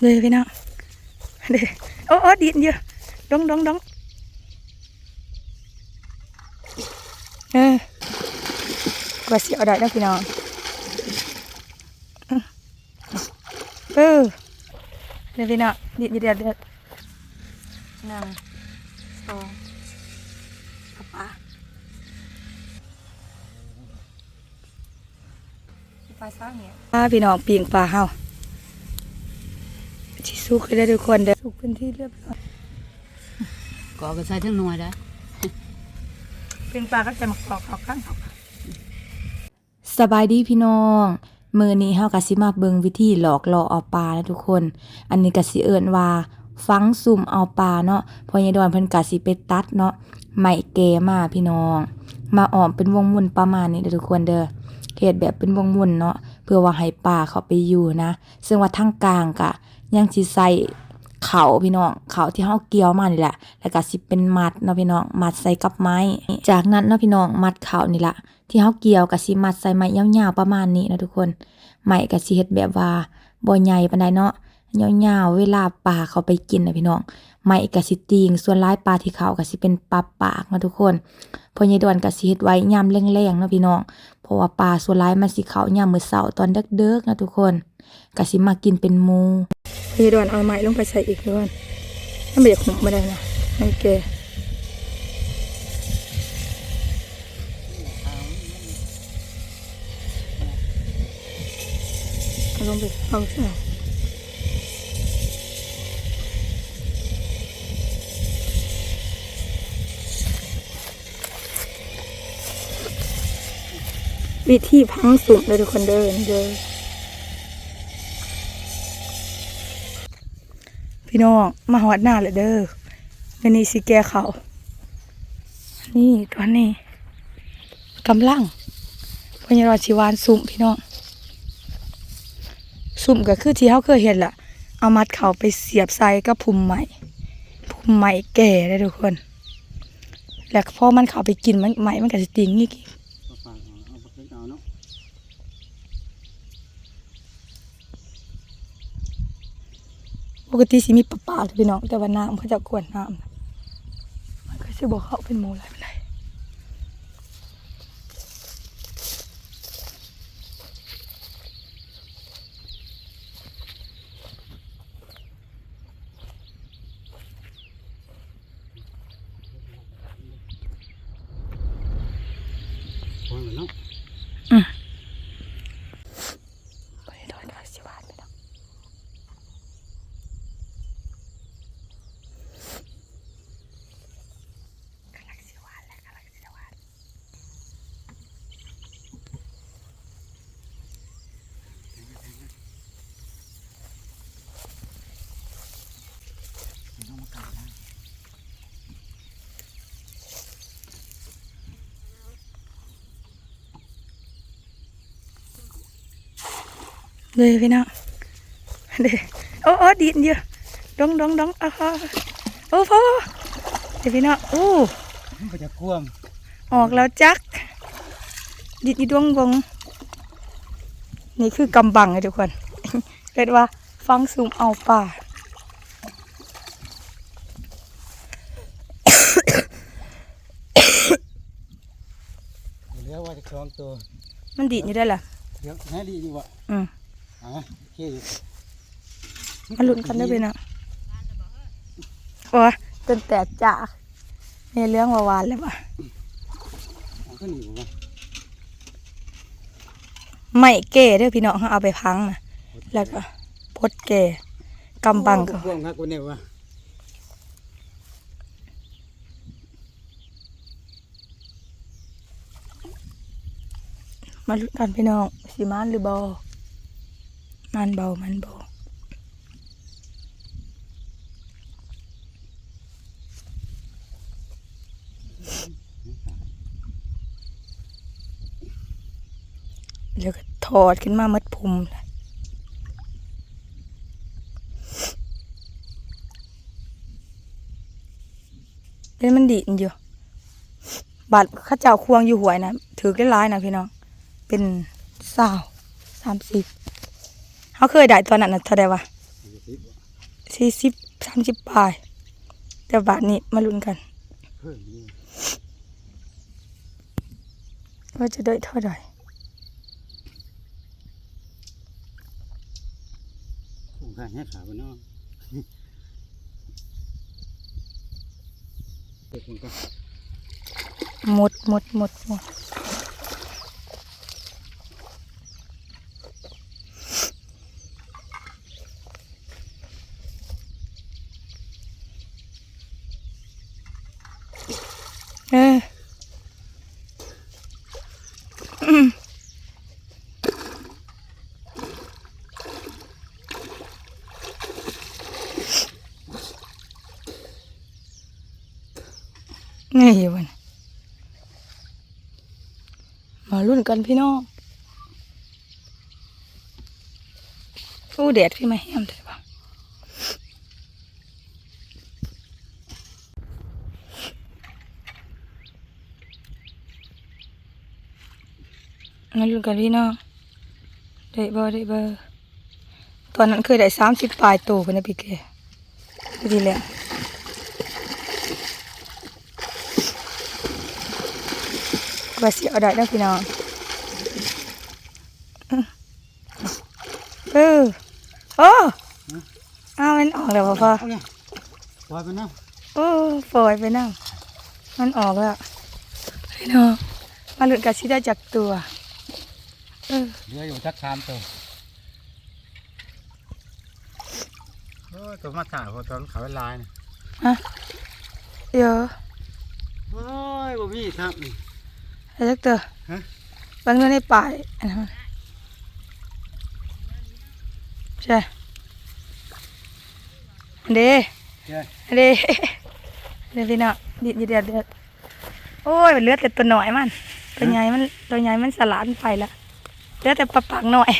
เลยพี่น้องเด้โอ้โอ้ดินเยอะดองดองดองเออกว่าสิเอาได้นะพี่น้องเออเดี๋ยวพี่น้องดินเดี๋ยวเดี๋ยวหนึ่งสองเอาปลาปลาซ่าเนี่ยปลาพี่น้องปีงปลาเฮา ที่สุกให้ได้ทุกคนเด้อสุกเป็นที่เรียบร้อยก็ก็ใส่ทั้งหน่วยได้เป็นปลาก็จะมาขอกเขาข้างเขาสบายดีพี่น้องมือนี้เฮาก็สิมาเบิ่งวิธีหลอกล่อเอาปลานะทุกคน อันนี้ก็สิเอิ้นว่าฟังซุ่มเอาปลาเนาะเพอยายดอนเพิ่นก็สิไปตัดเนาะไม้แก่มาพี่น้อง มาอ้อมเป็นวงมุนประมาณนี้เด้อทุกคนเด้อเฮ็ดแบบเป็นวงมุนเนาะเพื่อว่าให้ปลาเข้าไปอยู่นะ ซึ่งว่าทางกลางก็ ยังสิใส่เขาพี่น้องเขาที่เฮาเกี่ยวมานี่แหละ แล้วก็สิเป็นมัดเนาะพี่น้องมัดใส่กับไม้ จากนั้นเนาะพี่น้องมัดเขานี่ละที่เฮาเกี่ยวก็สิมัดใส่ไม้ยาวๆประมาณนี้นะทุกคนไม้ก็สิเฮ็ดแบบว่าบ่ใหญ่ปานใดเนาะยาวๆเวลาปลาเขาไปกินนะพี่น้อง ไม้ก็สิติงส่วนหลายปลาที่เขาก็สิเป็นปลาปากนะทุกคนพอยายดอนก็สิเฮ็ดไว้ยามแรงๆเนาะพี่น้อง เพราะว่าปลาส่วนหลายมันสิเขายามมื้อเช้าตอนเด็กๆนะทุกคนก็สิมากินเป็นหมู่พี่ดอนเอาไม้ลงไปใส่อีกด้วยถ้าไม่อยกหุบไม่ได้นะมันแก่เอาลงไปเอาเสื้ วิธีพังสุ่มเลยทุกคนเดินเดินพี่น้องมาหอดหน้าเลยเด้อเดี๋ยวนี้สิแกเขานี่ตอนนี้กำลังพญารอชิวานสุ่มพี่น้องสุ่มก็คือที่เขาเคยเห็นแหละเอามัดเขาไปเสียบใส่กับพุ่มใหม่พุ่มใหม่แก่ได้อทุกคน แล้วพอมันเขาไปกินมันใหม่มันก็จะติงอีก ก็ฟังเอาเอาไปเอาเนาะ ปกติสิมีปลาปลาพี่น้องแต่ว่าน้ำเขาจะกวนน้ำมันก็จะบอกเขาเป็นโมูอะไรเป็นไร ฟังเลยเนาะ ไปโดนเขาสิวานพี่น้อง เลยพี่น้องเด้โอ้โอ้ดินเยอะดองดองดองอ้าวโอ้พ่อเดี๋ยวพี่น้องโอ้มันก็จะกวมออกแล้วจัก ดินอีดวงวง นี่คือกำบังไงทุกคนเรียกว่า ฟังซุ่มเอาป่าเหลือว่าจะคล้องตัว มันดินอยู่ได้ล่ะเดี๋ยวให้ดีอยู่วะอืม อะโอเคอยู่มาลุ้นกันได้พี่น้องโอ้ยจนแตกจากในเรื่องวาวานเลยว่ะเอาขึ้นอยู่วะไม่เก๋เด้อพี่น้องเขาเอาไปพังนะแล้วก็พดเก๋กำบังก็กวมครับกูเนี่ยวะมาลุ้นกันพี่น้องสิมานหรือบอ มันเบามันเบาแล้วก็ถอดขึ้นมามัดพุมเลยเป็นมันดีดอยู่ บาดข้าเจ้าควงอยู่หวยนะ ถือได้ร้ายนะพี่น้อง เป็นสาวสามสิบ เขาเคยได้ตอนนั้นนะเท่าไดวะอยู่สิบบ่สี่สิบสามสิบปลายแต่บาทนี้มาลุ้นกันเพิ่มนี่ว่าจะได้เท่าไหร่คุ้มค่าแค่ขาบ่เนาะเด็กมันก็หมดหมดหมดหมดเอออืม ไงอยู่วันมารุ่นกันพี่น้องอู้แดดพี่มาแฮมเถอะ ปะมารุ่นกันพี่น้องได้เบอร์ได้เบอร์ตอนนั้นเคยได้สามสิบปลายโตกันนะพี่แกพอดีแล้วว่าสิเอาได้แล้วพี่น้องเออโอ้อ้าวมันออกแล้วพ่อพ่อเอาเนี่ยปล่อยไปน้โอ้ปล่อยไปนั่งมันออกแล้วพี่น้องมาหลุดกับชิได้จากตัว เออำเหลืออยู่จักสามตัวโอ้ยตัวมาถ่ายพอตอนเขาเวลายนะฮะเดี๋ยวโอ้ยบ่มีครับนี่ ไอ้จักตัวฮะ บางเรื่องในป่ายอันนั้นใช่อันเด้เจ้ยอันเด้เดี๋ยวพี่น้องเดี๋ยวเดี๋ยวเดี๋ยวโอ้ยมันเหลือดแต่ตัวหน่อยมัน ตัวใหญ่มันตัวใหญ่มันสลานไปละ เหลือดแต่ปลาปากหน่อย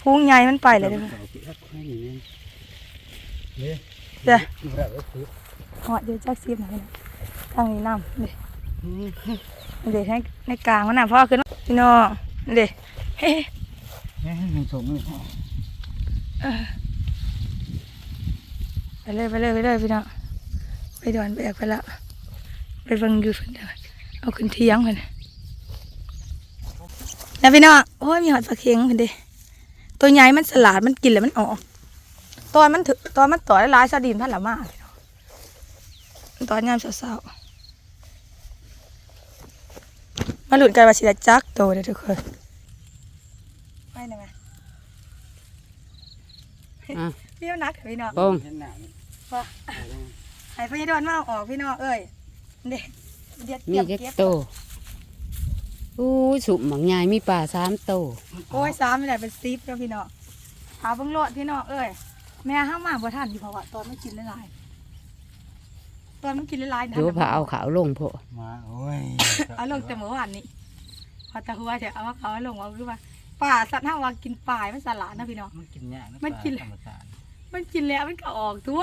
พุงใหญ่มันไปเลยเด้อเอาไปเอาไปนี่นี่นี่จ้ะอยู่แล้วเอาไปเหาะเดี๋ยวจักซีบหน่อยนะทางนี้น้ำเดี๋ยวอืมเดี๋ยวให้ในกลางมันน่ะพ่อขึ้นมาพี่น้องเดี๋ยวเฮ้เฮ้ยมันส่งเลยไปเลยไปเลยไปเลยพี่น้องไปดอนแบกไปละไปเบิ่งอยู่เพิ่นเด้อเอาขึ้นเทียงเพิ่น นะพี่น้องโอ้ยมีหอดปลาเค็งเพิ่นเด้ตัวใหญ่มันสลาดมันกินแล้วมันออกตอนมันถึตอนมันต่อยหลายๆสะดินพันละมาพี่น้องตอนยามเช้าๆมาหลุดกันว่าสิได้จักโตเด้อทุกคนไปหน่อยไหมอะพี่เอานักเถอะพี่น้องโป้งเห็นหน้านี่ว่าให้พี่ดอนมาเอาออกพี่น้องเอ้ยเด็กเด็ดมีเก็บเด็กเก็บโต อู้ยสุมหมังใหญ่มีป่าสามโตโอ้ยสามไม่ได้เป็นซีฟแล้วพี่น้องหาเบิ่งโลดพี่น้องเอ้ยแม่ห้ามมาบ่ทันอยู่เพราะว่าตอนมันกินละลายตอนมันกินละลายเดี๋ยวพาเอาขาวลงพอมาโอ้ยเอาลงแต่เมื่อวานนี้พอตะหัวเดี๋ยวเอาเขาเอาลงเอาคือว่าป่าสัตว์ห้าว่ากินป่ายมันสลาดนะพี่น้องมันกินยากะมันกินธรรมชาติมันกินแล้วมันก็ออกตัว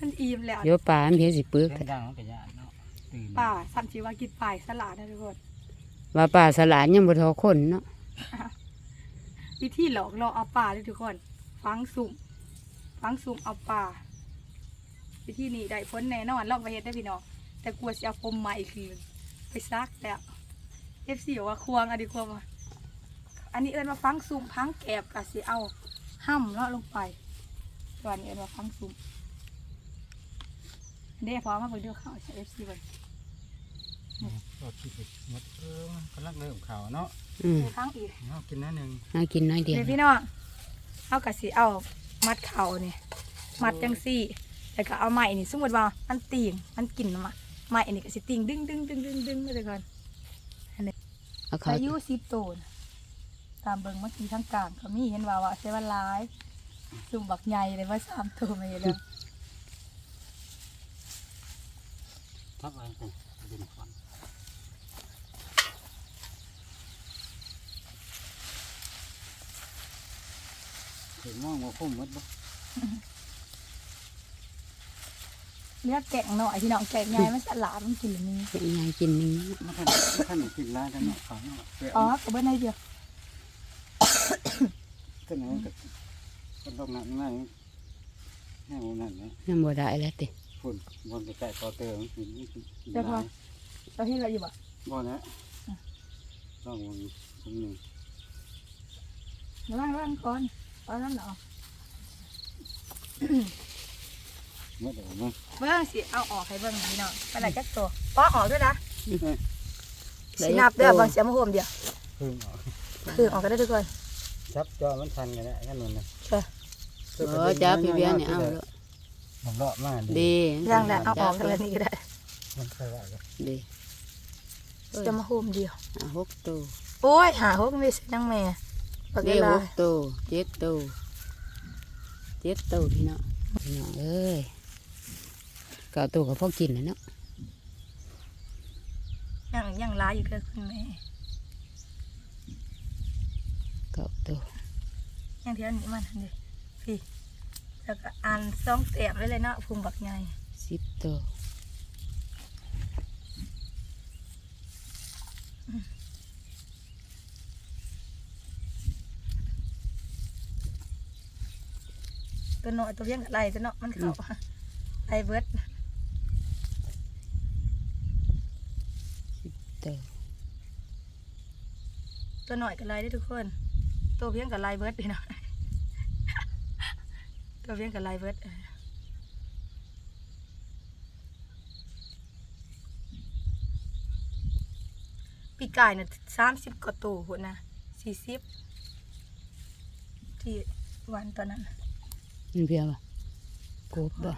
มันอิ่มแล้วเดี๋ยวป่ามันเพียสิปึกเสียงดังมันก็ยากเนาะตื่นป่าสัมชีว่ากินป่ายสลาดนะทุกคน ว่าป่าสลาดยังบ่ทอคนเนาะวิธีหลอกล่อเอาป่าเลยทุกคน ฟังสุ่มฟังสุ่มเอาป่าวิธีนี้ได้ผลแน่นอนลองไปเฮ็ดได้พี่น้องแต่กลัวสิเอาปมมาอีกคืนไปซักแล้วเอฟซีบอกว่าควงอดีควงอันนี้เอิ้นว่าฟังสุ่มพังแกบกะสิเอาห้ำเลาะลงไปตอนนี้เอิ้นว่าฟังสุ่มเด้พร้อมมาเบิ่งดูข้าวเอฟซี เบิ่งรถที่หมดเออมันกำลังเริ่มข่าวเนาะอืมเดี๋ยวพังอีกเนาะกินนิดนึงน่ากินน้อยเดียวเดี๋ยวพี่น้องเอากะสิเอามัดเข่านี่มัดจังซี่แล้วก็เอาไม้นี่สมมติว่ามันตีงมันกินมาไม้อันนี้ก็สิตีงดึงดึงดึงดึงดึงไปเลยก่อนเอาขาวอายุสิบตัวน่ะตามเบิ่งเมื่อกี้ทั้งกลางก็มีเห็นว่าว่าใช้ว่าหลายจุ่มบักใหญ่เลยว่าสามตัวไม่แล้วทับอะไรกันดินฟัน ห็นมองว่าคุ้มหมดบ่เลือกแกงหน่อยพี่น้องแกงใหญ่มันสลัดมันกินแบบนี้เป็นไงกินนี่มันท่านท่านกินร้านกันเนาะขาวเนาะไปอ๋อเอาก็เบิ้ลในเดียวต้นนั้นก็ต้นดอกนั้นนั่นแห้งนั่นนะยังบ่ได้แล้วติฝุ่นบนกระจายต่อเติมฝุ่นนี่คือเดี๋ยวพอเราเห็นอะไรอยู่บ่บ่นะต้องวงตรงนี้ระวังระวังก่อน ตอนนั้นเนาะเมื่อเดี๋ยวมั้งเบิ่งสิเอาออกให้เบิ่งพี่น้องไปไหนจักตัวป้อออกด้วยนะสินับเด้อบางเสียมาโฮมเดียวพึ่งออกคือออกก็ได้ทุกคนจับจอมันทันกันนะกันนั่นนะค่ะเออจ้าพี่เบี้ยเนี่ยเอาแล้วผมเลาะมากดีย่างแล้วเอาออกกันแล้วนี่ก็ได้มันใช่ว่ากันดีจะมาโฮมเดียวอะหกตัวโอ้ยหาหกไม่ใช่นังแม่ ปักเรีเวยกลาหกตัวเจ็ดตัวเจ็ดตัวพี่น้องพี่น้องเอ้ยเก้าตัวก็พอกินแล้วเนาะยังยังลายอยู่เด้อคุณแม่เก้าตัวยังเที่ยวนี้มันเด้พี่แล้วก็อ่านซองเต็มไว้เลยเนาะภูมิบักใหญ่สิบตัว ตัวน้อยตัวเลี้ยงกับไรตัวเนาะมันเข้าไรเบิดตัวตัวน้อยกับไรได้อทุกคน ตัวเพียงกับไรเบิดพี่น้องตัวเพียงกับไรเบิดเออปีกายน่ะสามสิบกว่าตัวหุ่นนะสี่สิบที่วันตอนนั้น มันเพียบ่กบบ่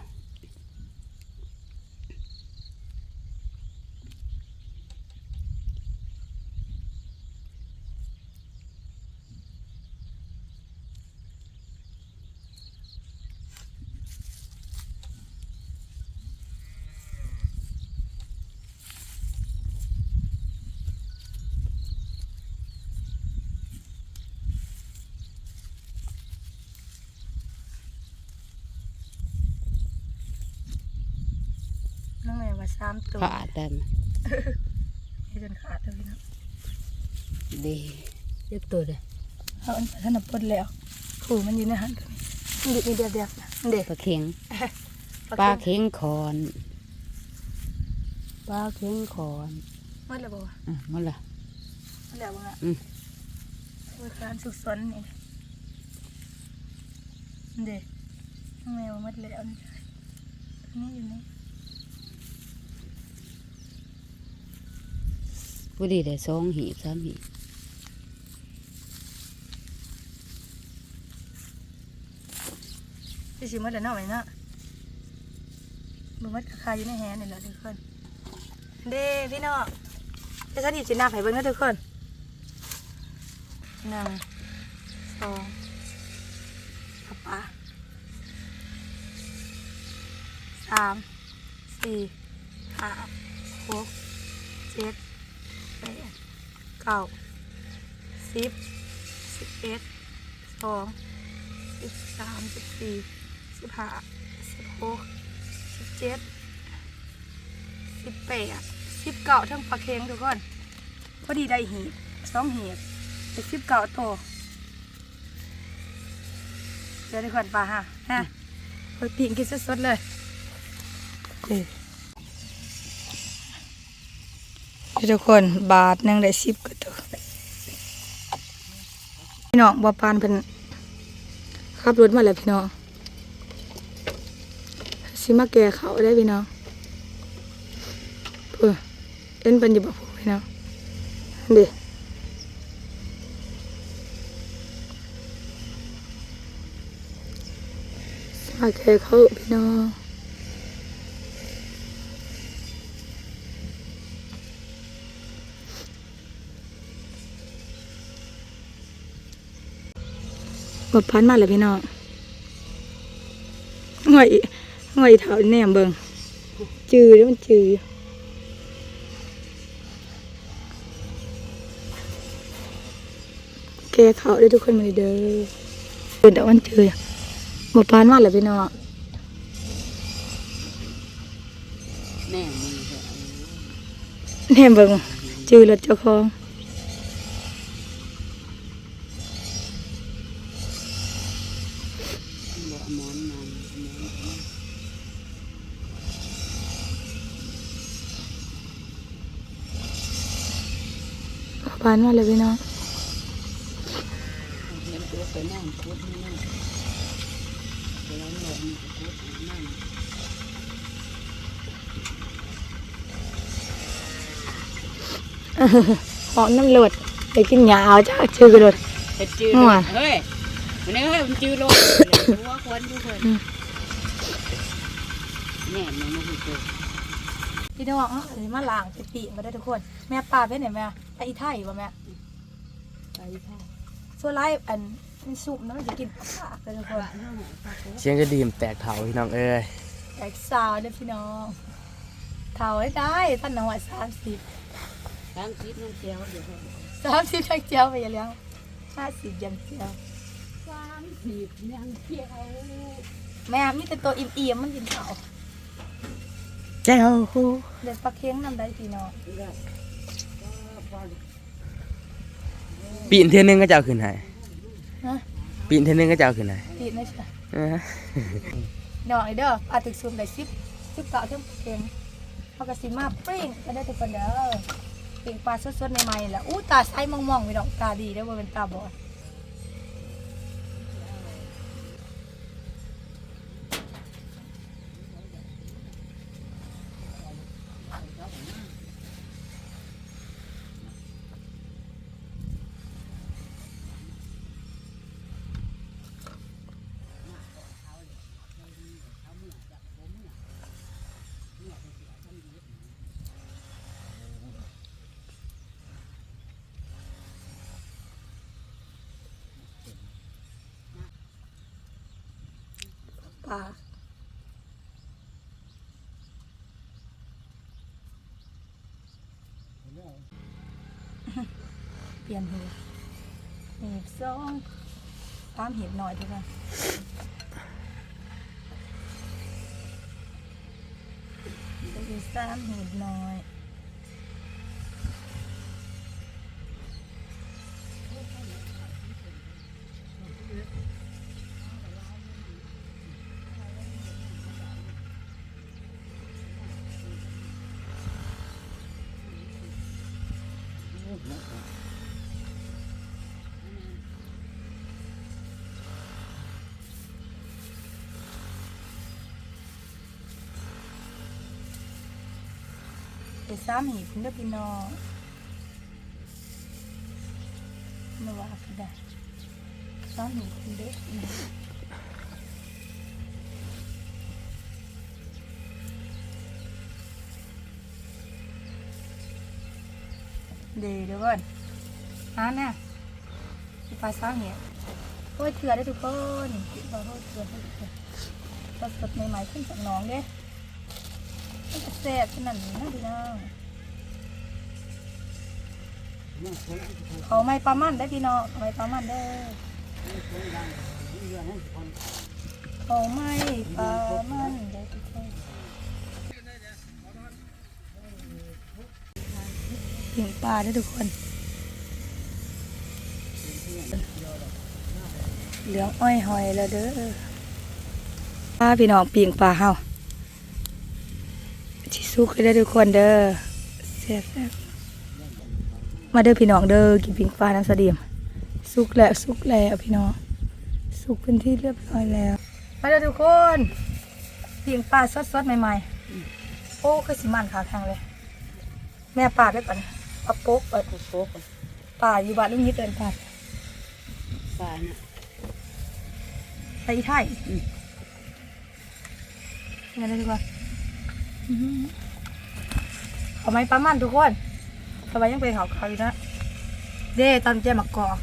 น้องแม่ว่าสามตัวขาดได้มั้ยให้จนขาดเลยพี่น้องดีเจ็ดตัวเลยเอาอันท่านนับปดแล้วขู่มันอยู่ในหันกันนี่นี่เดียบเดียบๆเด็กปลาเข็งปลาเข็งคอนปลาเข็งคอนหมดแล้วบ่วะอะมันละหมดแล้วบ่ละอืมโอ้ยการสุกสนนี่เด็กน้องแมวหมดแล้วนี่อันนี่อยู่นี่ พอดีได้สองหีบสามหีบพี่ชิมหมดแล้วเนาะไหมเนาะบ่หมดราคาอยู่ในแฮนนี่แหละทุกคนเด้พี่น้องจะสถิตสินาไผเบิ่งนะทุกคนหนึ่งสองเอาปลาสามสี่ห้าหกเจ็ด เก้าสิบสิบเอ็ดสองสิบสามสิบสี่สิบห้าสิบหกสิบเจ็ดสิบแปดสิบเก้าทั้งปลาเค็งทุกคนพอดีได้หีบสองหีบเป็นสิบเก้าตัวเดี๋ยวทุกคนปลาฮะฮะไปปิ้งกินสดๆเลยนี่ ทุกคนบาทนึงได้สิบกว่าตัวพี่น้องบัวปานเพิ่นขับรถมาแล้วพี่น้องสิมาแก่เขาได้พี่น้องเพื่อเอ็นเป็นอยู่บ่พูพี่น้องเด็มาแก่เขาพี่น้อง บัวปานมาแล้วพี่น้องห่วยห่วยเท้าแนมเบิงจือเด้อมันจือแกเขาได้ทุกคนมาเด้อเดินแต่วันเจอหมดปานมากเลยพี่น้องแน่มีเถอะแหนมเบิ่งจือรถเจ้าของ บ่เอาหมอนมัน ปานมาเลยพี่น้องเห็นตัวไปนั่งคุดนี่นั่นไปแล้วหลงคุดนั่นหอมน้ำหลดไปกินหยาเอาจ้าชื่อกระโดดเฮ็ดจืดม่วนเฮ้ยมันนี่เฮ้ยมันจืดโลดรู้ว่าควรทุกคนแหน่มันไม่ถูกตัวพี่น้องเอ้ยมาล้างไปปีมาได้ทุกคน แม่ปลาไปไหนแม่ ไปอีไทยบ่แม่ไปท่าส่วนไรอันมันสุกนะมันจะกินปลาเลยทุกคนเสียงก็ดีมแตกเถาพี่น้องเอ้ยแตกสาวเด้อพี่น้องเท่าได้ได้ท่านน้อยสามสิบตามคิดนั่นเจียวเดี๋ยวสามสิบทั้งเจียวไปยังเลี้ยงห้าสิบยังเจียวสามสิบยังเจียวแม่มีแต่ตัวอิ่มๆมันกินข้าวแจ้วเด็ดปลาเค็งนำได้พี่น้อง ปีนเท่ยนึงก็จะเอาขึ้นให้ฮะปีนเท่ยนึงก็จะเอาขึ้นให้ปีนได้ใช่เออน้องไอเด้อปลาตึกซุ่มได้สิบสิบเก้าเท่าเค็งเขาก็สิมาปิ้งก็ได้ทุกคนเด้อปิ้งปลาสดๆใหม่ๆแหละอู้ตาใสมองๆพี่น้องตาดีได้อบ่เป็นตาบอด ปลาเป ลี่ยนเห็ดเห็ดสองตามเห็ดหน่อยดีกว่าเห็ดสามเห็ดหน่อย เห็ดสามเห็ดเด้อพี่น้องไม่ว่ากันได้สามเห็ดเด้อเดี๋ยวเดี๋ยวก่อนอ่าน่ะปลาสามเห็ดโอ้ยเถื่อได้อทุกคนขอโทษเถื่อให้ทุกคนสดสดๆใหม่ๆขึ้นจากหน้องเด้มันจะ แซ่บขนาดนี้นะพี่น้องเขาไม่ปลามันได้พี่น้องไม่ปลามันได้เขาไม่ปลามันได้อทุกคนปิ่งปลาได้อทุกคน เหลืองอ้อยหอยแล้วเด้อปลาพี่น้องปิงปลาเฮา ชิซุกให้ได้ทุกคนเด้อแซ่บๆมาเด้อพี่น้องเด้อกินปิ้งปลาน้ำสะเดียมสุกแล้วสุกแล้วพี่น้องสุกเป็นที่เรียบร้อยแล้ว มาเด้อทุกคนปิ้งปลาสดๆใหม่ๆโอ้คือสิมันขาแข็งเลย แม่ปลาได้ก่อนปลาโป๊กเปิดโคกปลาอยู่บ้านลุงยิดเดินปลาป่าน่ะไปอีไทยงั้นเลยดีกว่าอื้อหือ เอาไม้ปลามันทุกคนสบายยังเป็นเขาเขาอยู่นะ เด้ตอนเจมักกอก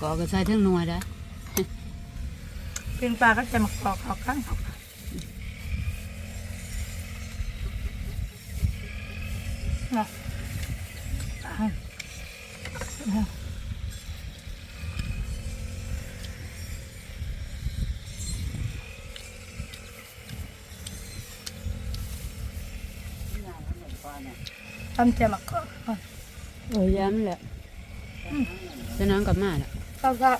ก่อก็ใส่ทั้งนัวได้เป็นปลาก็เจมักกอกเขาข้างเขาเนาะ ตอนเจมักกอกก่อนโอ้ยย้ำแหละฉะนั้นกับมาละเราจะ